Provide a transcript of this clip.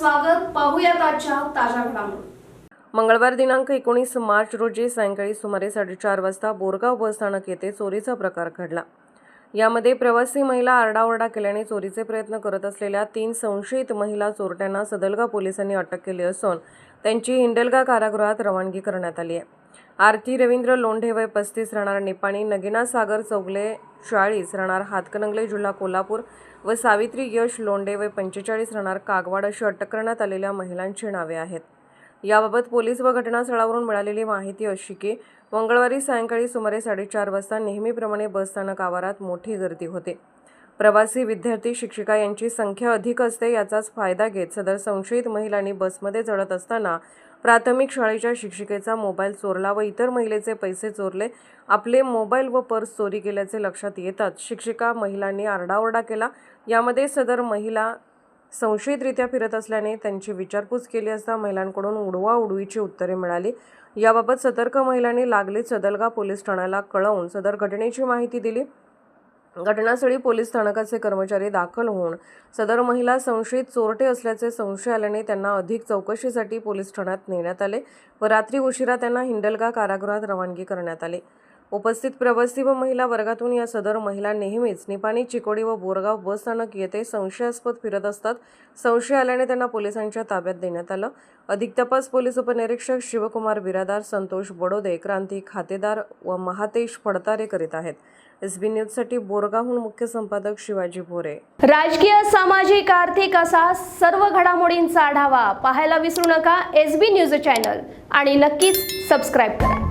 स्वागत. पाहूयात आजच्या ताज्या घडामोडी. मंगळवार दिनांक एकोणीस मार्च रोजी सायंकाळी सुमारे साडेचार वाजता बोरगाव बसस्थानक येथे चोरीचा प्रकार घडला. यामध्ये प्रवासी महिला आरडाओरडा केल्याने चोरीचे प्रयत्न करत असलेल्या तीन संशयित महिला चोरट्यांना सदलगा पोलिसांनी अटक केली असून त्यांची हिंडलगा कारागृहात रवानगी करण्यात आली आहे. आरती रवींद्र लोंढे वय पस्तीस राहणार निपाणी नगिना सागर चौगले चाळीस राहणार हातकणंगले जिल्हा कोल्हापूर व सावित्री यश लोंढे वय पंचेचाळीस राहणार कागवाड अशी अटक करण्यात आलेल्या महिलांची नावे आहेत. याबाबत पोलीस व घटनास्थळावरून मिळालेली माहिती अशी की मंगळवारी सायंकाळी सुमारे साडेचार वाजता नेहमीप्रमाणे बसस्थानक आवारात मोठी गर्दी होते. प्रवासी विद्यार्थी शिक्षिका यांची संख्या अधिक असते याचाच फायदा घेत सदर संशयित महिलांनी बसमध्ये चढत असताना प्राथमिक शाळेच्या शिक्षिकेचा मोबाईल चोरला व इतर महिलेचे पैसे चोरले. आपले मोबाईल व पर्स चोरी केल्याचे लक्षात येतात शिक्षिका महिलांनी आरडाओरडा केला. यामध्ये सदर महिला संशयितरित्या फिरत असल्याने त्यांची विचारपूस केली असता महिलांकडून उडवा उडवीची उत्तरे मिळाली. याबाबत सतर्क महिलांनी लागलीच सदलगा पोलीस ठाण्याला कळवून सदर घटनेची माहिती दिली. घटनास्थळी पोलीस स्थानकाचे कर्मचारी दाखल होऊन सदर महिला संशयित चोरटे असल्याचे संशय आल्याने त्यांना अधिक चौकशीसाठी पोलीस ठाण्यात नेण्यात आले व रात्री उशिरा त्यांना हिंडलगा कारागृहात रवानगी करण्यात आले. उपस्थित प्रवासी व महिला वर्गातून या सदर महिला नेहमीच निपाणी चिकोडी व बोरगाव बस स्थानक येथे संशयास्पद फिरत असतात. संशय आल्याने त्यांना पोलिसांच्या ताब्यात देण्यात आलं. अधिक तपास पोलीस उपनिरीक्षक शिवकुमार बिरादार संतोष बडोदे क्रांती खातेदार व महातेश फडतारे करीत आहेत. एस बी न्यूजसाठी बोरगावहून मुख्य संपादक शिवाजी भोरे. राजकीय सामाजिक आर्थिक असा सर्व घडामोडींचा आढावा पाहायला विसरू नका. एस बी न्यूज चॅनल आणि नक्कीच सबस्क्राईब करा.